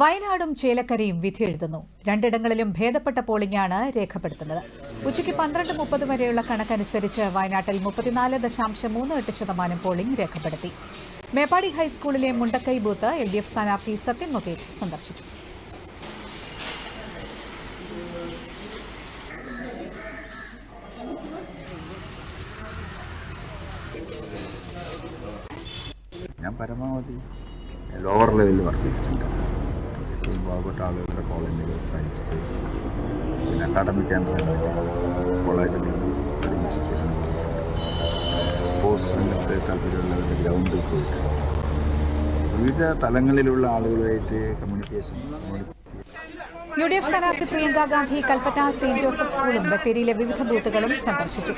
വയനാടും ചേലക്കരയും വിധിയെഴുതുന്നു രണ്ടിടങ്ങളിലും ഭേദപ്പെട്ട പോളിംഗാണ് രേഖപ്പെടുത്തുന്നത്. ഉച്ചയ്ക്ക് പന്ത്രണ്ട് മുപ്പത് വരെയുള്ള കണക്കനുസരിച്ച് വയനാട്ടിൽ മുപ്പത്തിനാല് ദശാംശം മൂന്ന് എട്ട് ശതമാനം പോളിംഗ് രേഖപ്പെടുത്തി. മേപ്പാടി ഹൈസ്കൂളിലെ Mundakkai booth L D F സ്ഥാനാർത്ഥി സത്യൻ മൊകേറ്റ് സന്ദർശിച്ചു. ഞാൻ പരമാവധി ലോവർ ലെവലിൽ വർക്ക് ചെയ്തിട്ടുണ്ട് ഏറ്റവും പാവപ്പെട്ട ആളുകളുടെ കോളേജുകൾ ടൈപ്സ് പിന്നെ അക്കാഡമിക് കേന്ദ്രങ്ങൾ കോളേജുകൾ ഇൻസ്റ്റിറ്റ്യൂഷൻ സ്പോർട്സ് രംഗത്തെ താല്പര്യമുള്ളവരുടെ ഗ്രൗണ്ടിൽ പോയിട്ട് വിവിധ തലങ്ങളിലുള്ള ആളുകളുമായിട്ട് കമ്മ്യൂണിക്കേഷൻ യു ഡി എഫ് സ്ഥാനാർത്ഥി പ്രിയങ്ക ഗാന്ധി കൽപ്പറ്റ സെന്റ് ജോസഫ് സ്കൂളും ബത്തേരിയിലെ വിവിധ ബൂത്തുകളും സന്ദർശിച്ചു.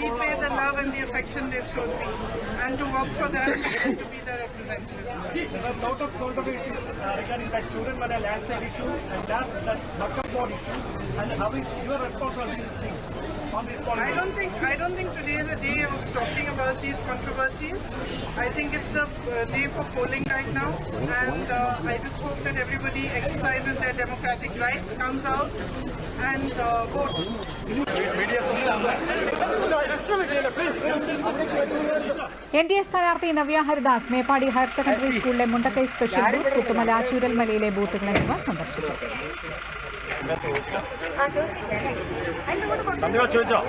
Repay the love and the affection they've shown me and to work for that and to be their representative. There are a lot of controversies uh, regarding that children by the landslide issue and that's that's bucket board issue. And how is your response on these things? On this I don't think I don't think today is a day of talking about these controversies. I think it's the uh, day for polling right now, and uh, I just hope that everybody exercises their democratic right, comes out, and uh, votes. N D A സ്ഥാനാർത്ഥി Navya Haridas Meppadi higher secondary സ്കൂളിലെ Mundakkai special booth Puthumala ചൂരൽമലയിലെ ബൂത്തുകൾ എന്നിവ സന്ദർശിച്ചു. ചോദിച്ചോ?